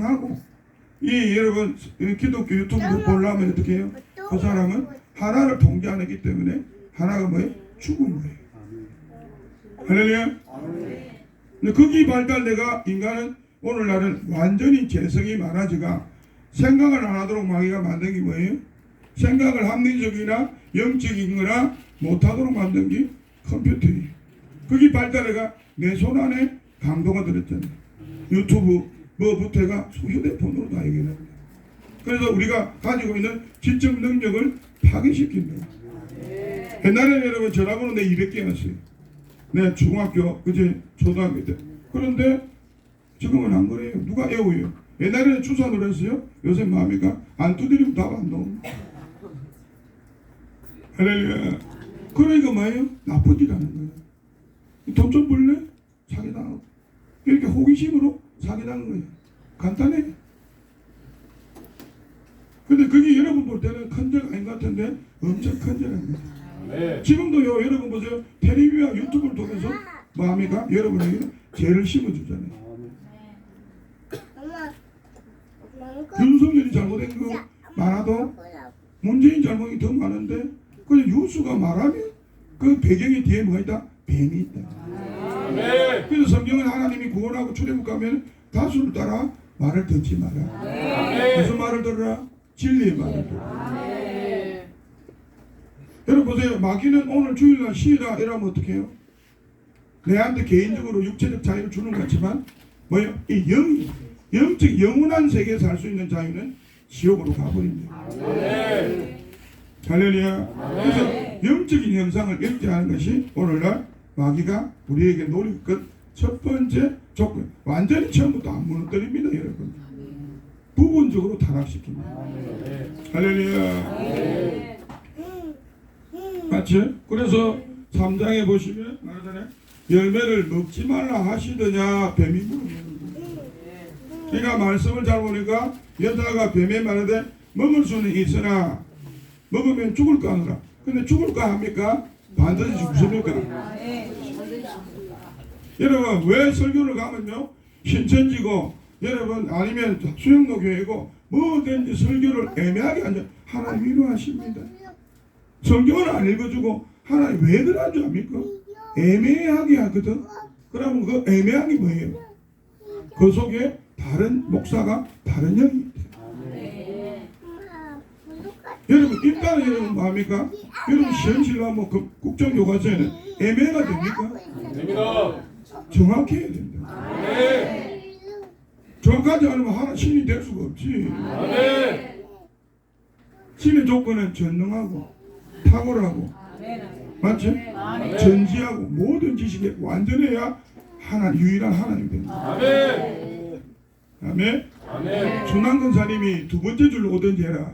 정하고 이 여러분 이 기독교 유튜브 보려면 어떻게 해요? 그 사람은 하나를 통제 안 했기 때문에 하나가 뭐예요? 죽은 거예요. 할렐루야. 근데 거기 발달돼가 인간은 오늘날은 완전히 재성이 많아지가 생각을 안 하도록 마귀가 만든 게 뭐예요? 생각을 합리적이나 영적인 거나 못하도록 만든 게 컴퓨터예요. 거기 발달해가 내 손 안에 강도가 들었잖아요. 유튜브 뭐부터 해가 휴대폰으로 다 얘기를 합니다. 그래서 우리가 가지고 있는 지적 능력을 파괴시킨다. 옛날에 여러분 전화번호 내 200개 왔어요. 내 중학교, 그제 초등학교 때. 그런데 지금은 안 그래요. 누가 외워요? 옛날에는 주사를 했어요. 요새 마음이가 안 두드리면 답안 나옵니다. 할렐루야. 그러니까 뭐예요? 나쁜 일 하는 거예요. 돈 좀 벌래? 사기당하고. 이렇게 호기심으로 사기당한 거예요. 간단해. 근데 그게 여러분 볼 때는 큰 죄가 아닌 것 같은데 엄청 큰 죄랍니다. 네. 지금도 요 여러분 보세요 텔레비와 유튜브를 통해서 마음이가 여러분에게 죄를 심어주잖아요. 윤석열이 잘못된 거 많아도 문재인 잘못이 더 많은데 그 유수가 말하면 그 배경에 뒤에 뭐가 있다? 뱀이 있다. 네. 그래서 성경은 하나님이 구원하고 출애굽 가면 다수를 따라 말을 듣지 마라. 무슨 말을 들으라? 진리의 말을 들으라. 여러분 보세요. 마귀는 오늘 주일날 쉬라 이러면 어떻게 해요? 내한테 개인적으로 육체적 자유를 주는 것 같지만 뭐예요? 이 영, 영적 영원한 세계에서 살수 있는 자유는 지옥으로 가버립니다. 네. 할렐루야. 그래서 영적인 형상을 억제하는 것이 오늘날 마귀가 우리에게 노릴 것첫 번째 조건. 완전히 처음부터 안 무너뜨립니다, 여러분. 부분적으로 타락시킵니다. 할렐루야. 맞지? 그래서 3장에 보시면 말하잖아요. 열매를 먹지 말라 하시더냐 뱀이 물어보는 거예요. 그러니까 말씀을 잘 보니까 여자가 뱀에 말하되 먹을 수는 있으나 먹으면 죽을까 하노라. 근데 죽을까 합니까? 반드시 죽습니까? 여러분 왜 설교를 가면요 신천지고 여러분 아니면 수영로 교회고 뭐든지 설교를 애매하게 앉아 하나님 위로하십니다. 성경을 안 읽어주고 하나님 왜 그러는 줄 압니까? 애매하게 하거든. 그러면 그 애매한 게 뭐예요? 그 속에 다른 목사가 다른 영이 있대요. 여러분 일단은 여러분 뭐합니까? 여러분 시험실과 뭐그 국정교과서에는 애매가 됩니까? 됩니다. 정확히 해야 된다. 네. 정확하지 않으면 하나 신이 될 수가 없지. 네. 신의 조건은 전능하고 탁월하고 맞지? 전지하고 모든 지식에 완전해야 하나 유일한 하나님 됩니다. 아멘. 아멘. 아멘. 순환 권사님이 두 번째 줄로 오든지 해라.